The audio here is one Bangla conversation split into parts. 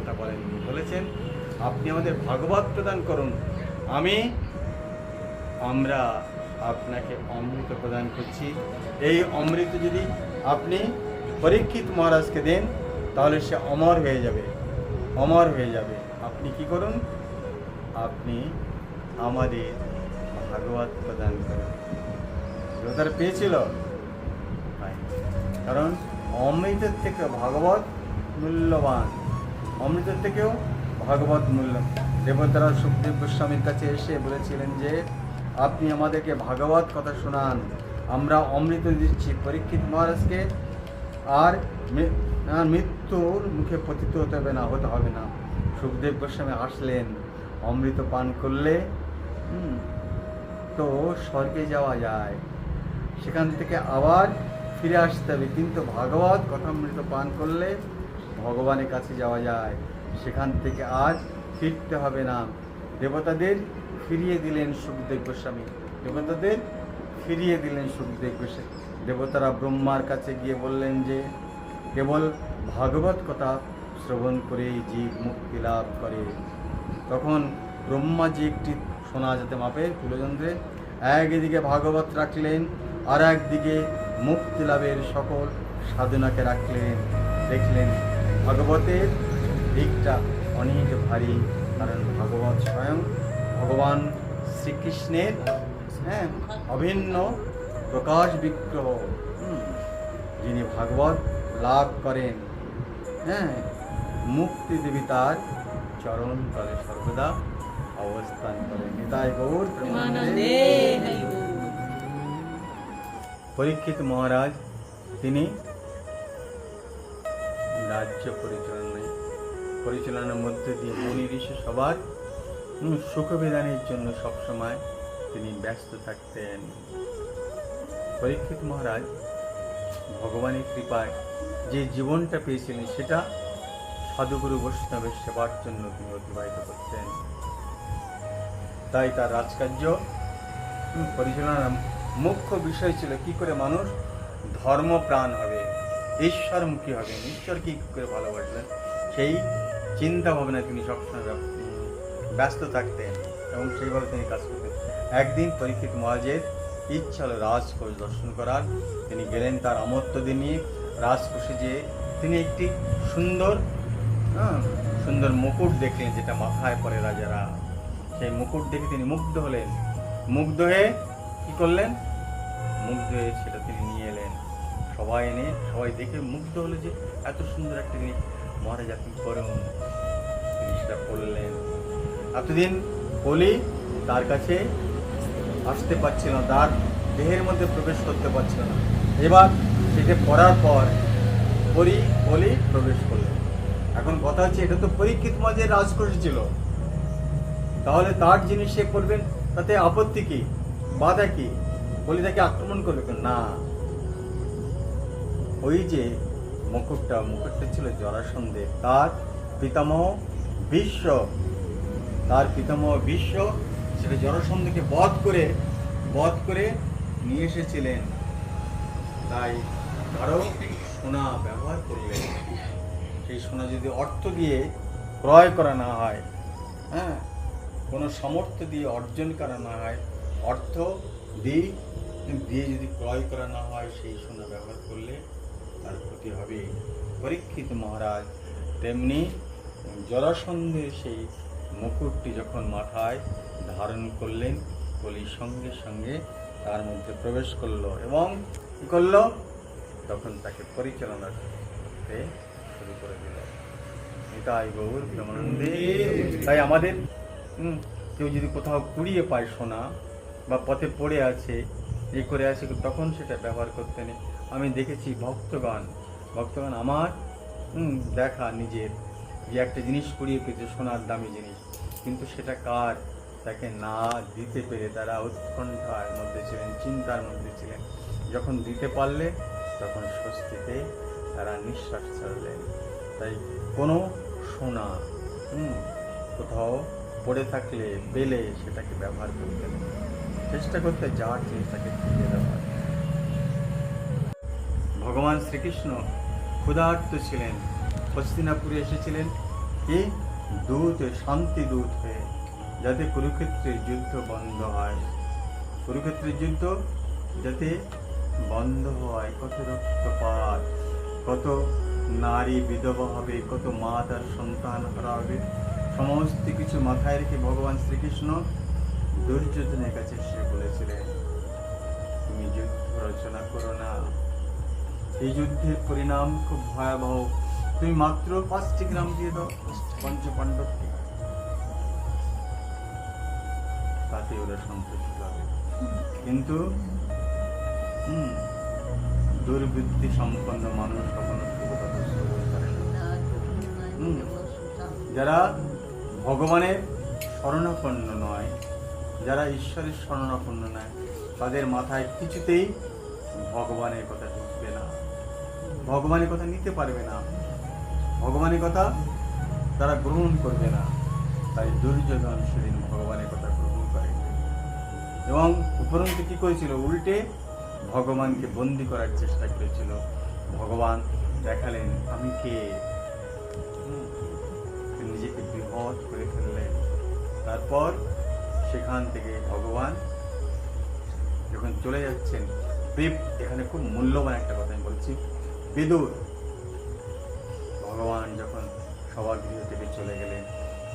কথা বলেন বলেছেন, আপনি আমাদের ভাগবত প্রদান করুন। আমি আমরা আপনাকে অমৃত প্রদান করছি। এই অমৃত যদি আপনি পরীক্ষিত মহারাজকে দেন, তাহলে সে অমর হয়ে যাবে। অমর হয়ে যাবে। আপনি কি করুন? আপনি আমাদের ভাগবত প্রদান করুন। তারা পেয়েছিল? কারণ অমৃতের থেকে ভাগবত মূল্যবান। অমৃতের থেকেও ভাগবত মূল্য। দেবতারা সুখদেব গোস্বামীর কাছে এসে বলেছিলেন যে, আপনি আমাদেরকে ভাগবত কথা শোনান। আমরা অমৃত দিচ্ছি। পরীক্ষিত মহারাজকে আর মৃত্যুর মুখে পতিত হতে হবে না, হতে হবে না। সুখদেব গোস্বামী আসলেন। অমৃত পান করলে তো স্বর্গে যাওয়া যায়। সেখান থেকে আবার ফিরে আসতে হবে। কিন্তু ভাগবত কথামৃত পান করলে ভগবানের কাছে যাওয়া যায়। সেখান থেকে আর ফিরতে হবে না। দেবতাদের ফিরিয়ে দিলেন সুখদেব গোস্বামী। দেবতাদের ফিরিয়ে দিলেন সুখদেব গোস্বামী। দেবতারা ব্রহ্মার কাছে গিয়ে বললেন যে, কেবল ভাগবত কথা শ্রবণ করেই জীব মুক্তি লাভ করে। তখন ব্রহ্মা যে একটি শোনা যেতে মাপের কুলযন্ত্রে একদিকে ভাগবত রাখলেন আর একদিকে মুক্তি লাভের সকল সাধনাকে রাখলেন। দেখলেন ভাগবতের দিকটা অনেক ভারী। কারণ ভাগবত স্বয়ং ভগবান শ্রীকৃষ্ণের হ্যাঁ অভিন্ন প্রকাশ বিগ্রহ যিনি ভাগবত লাভ করেন হ্যাঁ মুক্তি দেবী তার চরণ তলে সর্বদা অবস্থান করেন। নিতাই গৌর পরীক্ষিত মহারাজ তিনি রাজ্য পরিচালনায় পরিচালনার মধ্যে দিয়ে মনি ঋষি সবার উম, সুখ বিধানের জন্য সবসময় তিনি ব্যস্ত থাকতেন। পরীক্ষিত মহারাজ ভগবানের কৃপায় যে জীবনটা পেয়েছিলেন সেটা সাধুগুরু বৈষ্ণবের সেবার জন্য তিনি অতিবাহিত করতেন। তাই তার রাজকার্য পরিচালনার মুখ্য বিষয় ছিল কি করে মানুষ ধর্মপ্রাণ হবে। ঈশ্বরমুখী হবেন ঈশ্বরকে কি করে ভালোবাসবেন? সেই চিন্তা ভাবনা তিনি সবসময় ব্যস্ত থাকতেন এবং সেইভাবে তিনি কাজ করতেন। একদিন পরীক্ষিত মহাজের ইচ্ছা হলো রাজকোষ দর্শন করার। তিনি গেলেন তার আমত্ত দিন। রাজকোষে যেয়ে তিনি একটি সুন্দর হ্যাঁ, সুন্দর মুকুট দেখলেন যেটা মাথায় পরে রাজারা। সেই মুকুট দেখে তিনি মুগ্ধ হলেন। মুগ্ধ হয়ে কী করলেন? মুগ্ধ হয়ে সবাই এনে, সবাই দেখে মুগ্ধ হলো যে এত সুন্দর একটা জিনিস। মহারাজ আপনি করুন জিনিসটা করলেন। এতদিন বলি তার কাছে আসতে পারছিল না, তার দেহের মধ্যে প্রবেশ করতে পারছিল না। এবার সেটা পড়ার পর পরি বলি প্রবেশ করলেন। এখন কথা হচ্ছে এটা তো পরীক্ষিত মাঝে রাজকোষ ছিল। তাহলে তার জিনিস সে করবেন, তাতে আপত্তি কি? বাধা কি? বলি তাকে আক্রমণ করবে না। ওই যে মুকুটটা মুকুটটা ছিল জরাসন্ধের। তার পিতামহ বিশ্ব, তার পিতামহ বিশ্ব সেটা জরাসন্ধকে বধ করে বধ করে নিয়ে এসেছিলেন। তাই কারও সোনা ব্যবহার করলেন। সেই সোনা যদি অর্থ দিয়ে ক্রয় করা না হয় হ্যাঁ কোনো সামর্থ্য দিয়ে অর্জন করা না হয়, অর্থ দিয়ে দিয়ে যদি ক্রয় করা না হয়, সেই সোনা ব্যবহার করলে তার ক্ষতি হবে। পরীক্ষিত মহারাজ, তেমনি জরাসন্ধের সেই মুকুটটি যখন মাথায় ধারণ করলেন, কলির সঙ্গে সঙ্গে তার মধ্যে প্রবেশ করল এবং করল? তখন তাকে পরিচালনা করতে শুরু করে দিল। নিতাই গৌর প্রেমানন্দে তাই আমাদের কেউ যদি কোথাও কুড়িয়ে পায় সোনা বা পথে পড়ে আছে, এ করে আছে, তখন সেটা ব্যবহার করতে নেই। আমি দেখেছি ভক্তগণ ভক্তগণ আমার দেখা নিজের, যে একটা জিনিস কুড়িয়ে পেয়েছে, সোনার দামি জিনিস। কিন্তু সেটা কার? তাকে না দিতে পেরে তারা উৎকণ্ঠার মধ্যে ছিলেন, চিন্তার মধ্যে ছিলেন। যখন দিতে পারলে, তখন স্বস্তিতে তারা নিঃশ্বাস ছাড়লেন। তাই কোনো সোনা কোথাও পড়ে থাকলে, পেলে সেটাকে ব্যবহার করতে। চেষ্টা করতে যার জিনিসটাকে ফিরিয়ে দেওয়ার ভগবান শ্রীকৃষ্ণ ক্ষুধার্ত ছিলেন হস্তিনাপুরে এসেছিলেন। কি? দূত, শান্তি দূত হয়ে, যাতে কুরুক্ষেত্রের যুদ্ধ বন্ধ হয়। কুরুক্ষেত্রের যুদ্ধ যাতে বন্ধ হয়। কত রক্তপাত, কত নারী বিধবা হবে, কত মা তার সন্তান হারা হবে সমস্ত কিছু মাথায় রেখে ভগবান শ্রীকৃষ্ণ দুর্যোধনের কাছে সে বলেছিলেন, তুমি যুদ্ধ রচনা করো না। এই যুদ্ধের পরিণাম খুব ভয়াবহ। তুমি মাত্র পাঁচটি গ্রাম দিয়ে দাও পঞ্চ পাণ্ডবকে তাতে ওরা সন্তুষ্ট হবে। কিন্তু দুর্বৃত্তি সম্পন্ন মানুষ কখনো। যারা ভগবানের শরণাপন্ন নয়, যারা ঈশ্বরের শরণাপন্ন নয়, তাদের মাথায় কিছুতেই ভগবানের কথা ভগবানের কথা নিতে পারবে না। ভগবানের কথা তারা গ্রহণ করবে না। তাই দুর্যোধন সেদিন ভগবানের কথা গ্রহণ করে। এবং উপরন্তু কি করেছিল? উল্টে ভগবানকে বন্দি করার চেষ্টা করেছিল। ভগবান দেখালেন, আমি কে? নিজেকে বৃহৎ করে ফেললেন। তারপর সেখান থেকে ভগবান যখন চলে যাচ্ছেন বিপ এখানে খুব মূল্যবান একটা কথা আমি বলছি। বিদুর। ভগবান যখন সভাগৃহ থেকে চলে গেলেন,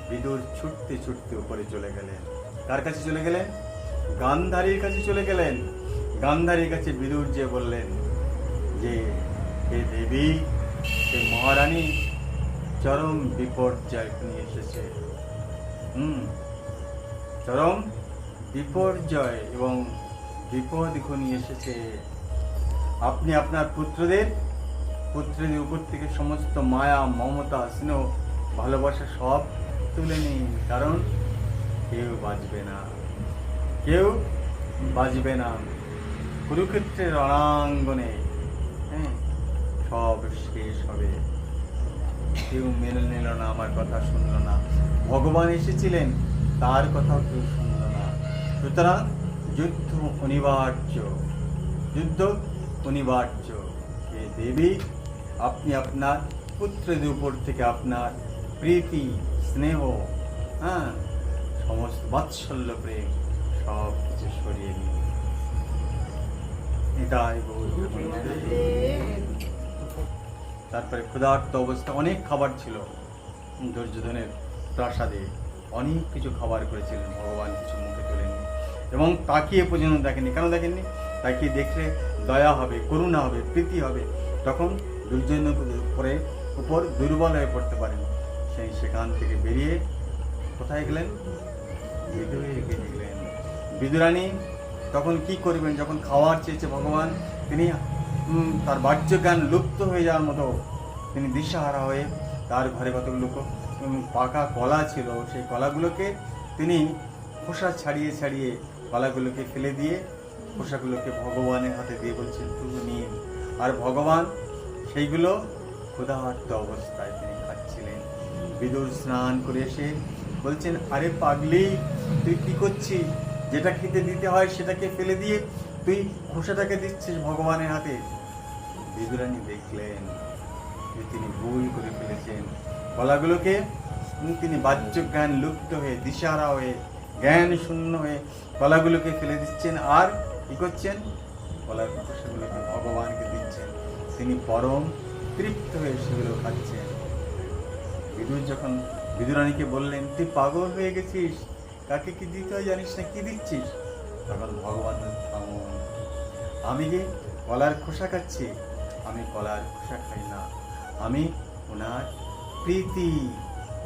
বিদুর ছুটতে ছুটতে উপরে চলে গেলেন। কার কাছে চলে গেলেন? গান্ধারীর কাছে চলে গেলেন। গান্ধারীর কাছে বিদুর যে বললেন যে, হে দেবী, হে মহারানী, চরম বিপর্যয় নিয়ে এসেছে। হুম, চরম বিপর্যয় এবং বিপদ ঘনিয়ে এসেছে। আপনি আপনার পুত্রদের পুত্রদের উপর থেকে সমস্ত মায়া, মমতা, স্নেহ, ভালোবাসা সব তুলে নিন। কারণ কেউ বাঁচবে না। কেউ বাঁচবে না। কুরুক্ষেত্রের রণাঙ্গনে হ্যাঁ সব শেষ হবে। কেউ মেনে নিল না, আমার কথা শুনল না। ভগবান এসেছিলেন, তার কথাও কেউ শুনল না। সুতরাং যুদ্ধ অনিবার্য। যুদ্ধ অনিবার্য। হে দেবী আপনি আপনার পুত্রদের উপর থেকে আপনার প্রীতি, স্নেহ হ্যাঁ সমস্ত বাৎসল্য প্রেম সব কিছু সরিয়ে নিন। এটাই তারপরে ক্ষুধার্ত অবস্থা অনেক খাবার ছিল। দুর্যোধনের প্রাসাদে অনেক কিছু খাবার করেছিলেন, ভগবান কিছু মুখে তোলেননি। এবং তাকিয়ে পর্যন্ত দেখেননি। কেন দেখেননি? তাকিয়ে দেখলে দয়া হবে, করুণা হবে, প্রীতি হবে। তখন দুর্যোধনের উপরে উপর দুর্বল হয়ে পড়তে পারেন। সেই সেখান থেকে বেরিয়ে কোথায় গেলেন? বিদুরের গেলেন বিদুরানী, তখন কি করবেন? যখন খাওয়ার চেয়েছে ভগবান, তিনি তার বাহ্য জ্ঞান লুপ্ত হয়ে যাওয়ার মতো তিনি দিশাহারা হয়ে তার ঘরে কতগুলো পাকা কলা ছিল, সেই কলাগুলোকে তিনি খোসা ছাড়িয়ে ছাড়িয়ে কলাগুলোকে ফেলে দিয়ে খোসাগুলোকে ভগবানের হাতে দিয়ে বলছেন তুমি নিন। আর ভগবান সেইগুলো ক্ষুধার্ত অবস্থায় তিনি খাচ্ছিলেন। বিদুর স্নান করে এসে বলছেন, আরে পাগলি, তুই কি করছিস? যেটা খেতে দিতে হয় সেটাকে ফেলে দিয়ে তুই খোসাটাকে দিচ্ছিস ভগবানের হাতে? বিদুরানি দেখলেন যে তিনি ভুল করে ফেলেছেন। কলাগুলোকে তিনি বাহ্য জ্ঞান লুপ্ত হয়ে, দিশারা হয়ে, জ্ঞান শূন্য হয়ে কলাগুলোকে ফেলে দিচ্ছেন। আর কি করছেন? কলার খোসাগুলোকে ভগবানকে তিনি পরম তৃপ্ত হয়ে সেগুলো খাচ্ছেন। বিদুর যখন বিদুরানীকে বললেন, তুই পাগল হয়ে গেছিস? কাকে কি দিতে হয় জানিস না? কি দিচ্ছিস? তখন ভগবান। আমি যে কলার খোসা খাচ্ছি, আমি কলার খোসা খাই না। আমি ওনার প্রীতি,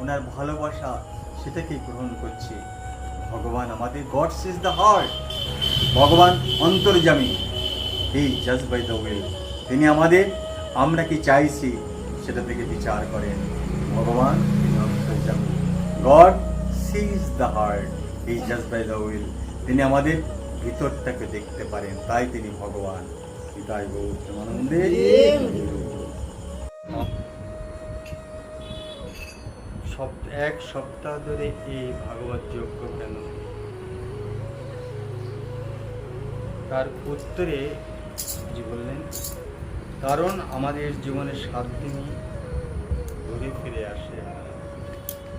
ওনার ভালোবাসা, সেটাকে গ্রহণ করছি। ভগবান আমাদের গড সিজ দ্য হার্ট। ভগবান অন্তর্জামী এই জাজ বাই দ্য উইল তিনি আমাদের আমরা কি চাইছি সেটা থেকে বিচার করেন। ভগবান তিনি গড সিজ দ্য হার্ট এই জাজ বাই দ্য উইল তিনি আমাদের ভিতরটাকে দেখতে পারেন তাই তিনি ভগবান। তাই এক সপ্তাহ ধরে এই ভাগবত যজ্ঞ কেন? তার উত্তরে জি বললেন? কারণ আমাদের জীবনে সাত দিনই ঘুরে ফিরে আসে।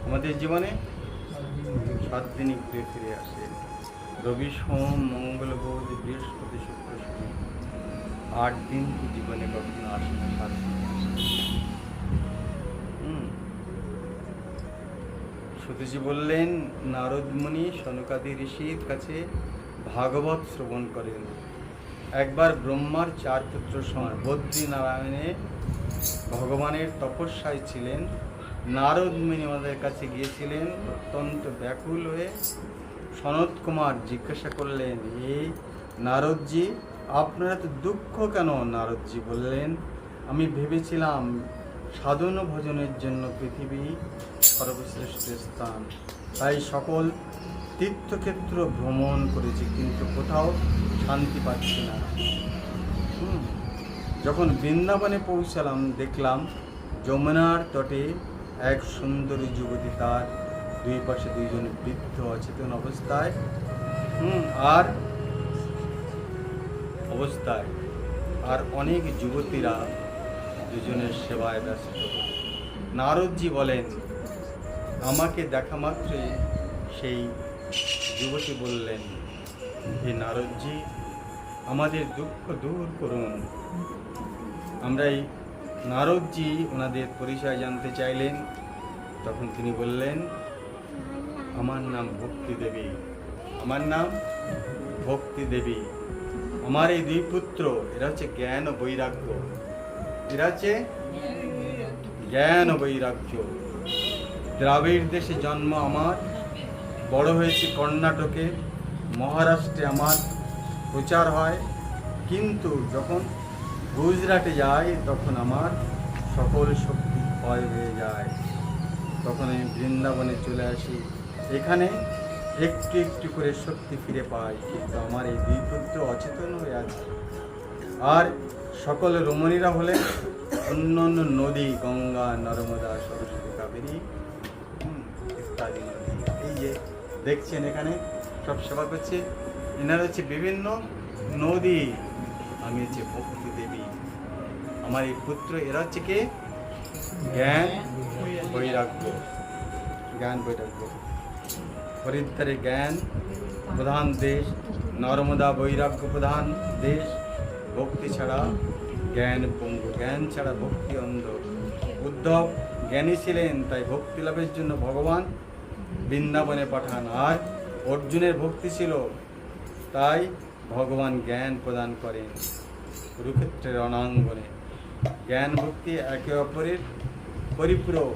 আমাদের জীবনে সাত দিনই ঘুরে ফিরে আসে। রবি সোম, মঙ্গল বুধ, বৃহস্পতি শুক্র, শনি। আট দিন জীবনে কখনো আসে না সাত দিন। সতীজি বললেন নারদমণি সনকাদি ঋষির কাছে ভাগবত শ্রবণ করেন। একবার ব্রহ্মার চার পুত্র সমান। বদ্রী নারায়ণে ভগবানের তপস্যায় ছিলেন, নারদ মুনি আমাদের কাছে গিয়েছিলেন, অত্যন্ত ব্যাকুল হয়ে সনত কুমার জিজ্ঞাসা করলেন এই নারদজি, আপনারা তো দুঃখ কেন নারদজি বললেন? আমি ভেবেছিলাম সাধন ভজনের জন্য পৃথিবী সর্বশ্রেষ্ঠ স্থান। তাই সকল তীর্থক্ষেত্র ভ্রমণ করেছি, কিন্তু কোথাও শান্তি পাচ্ছি না। যখন বৃন্দাবনে পৌঁছালাম, দেখলাম যমুনার তটে এক সুন্দরী যুবতী তার দুই পাশে দুইজন বৃদ্ধ অচেতন অবস্থায়, হুম, আর অবস্থায়, আর অনেক যুবতীরা দুজনের সেবায় ব্যস্ত নারদজি বলেন, আমাকে দেখা মাত্রই সেই যুবতী বললেন, হে নারদজি আমাদের দুঃখ দূর করুন। আমরা এই নারদজি ওনাদের পরিচয় জানতে চাইলেন। তখন তিনি বললেন, আমার নাম ভক্তি দেবী। আমার নাম ভক্তি দেবী। আমার এই দুই পুত্র, এরা হচ্ছে জ্ঞান ও বৈরাগ্য। এরা হচ্ছে জ্ঞান ও বৈরাগ্য। দ্রাবিড় দেশে জন্ম আমার, বড় হয়েছে কর্ণাটকে, মহারাষ্ট্রে আমার প্রচার হয়। কিন্তু যখন গুজরাটে যাই তখন আমার সকল শক্তি ক্ষয় হয়ে যায়। তখন আমি বৃন্দাবনে চলে আসি। এখানে একটু একটু করে শক্তি ফিরে পাই, কিন্তু আমার এই দুই পুত্র অচেতন হয়ে আছে। আর সকল রমণীরা হলেন অন্য অন্য নদী, গঙ্গা, নর্মদা, সরস্বতী, কাবেরী ইত্যাদি নদী। এই যে দেখছেন এখানে, সব সেবা করছে। এনারা হচ্ছে বিভিন্ন নদী, আমি হচ্ছে ভক্তি দেবী। আমার এই পুত্র, এরা হচ্ছে কে? জ্ঞান বৈরাগ্য। জ্ঞান বৈরাগ্য। হরিদ্বারে জ্ঞান প্রধান দেশ, নর্মদা বৈরাগ্য প্রধান দেশ। ভক্তি ছাড়া জ্ঞান পঙ্গু, জ্ঞান ছাড়া ভক্তি অন্ধ। উদ্ধব জ্ঞানী ছিলেন, তাই ভক্তি লাভের জন্য ভগবান বৃন্দাবনে পাঠান। আর অর্জুনের ভক্তি ছিল তাই ভগবান জ্ঞান প্রদান করেন কুরুক্ষেত্রের অনাঙ্গনে। জ্ঞান ভক্তি একে অপরের পরিপূরক।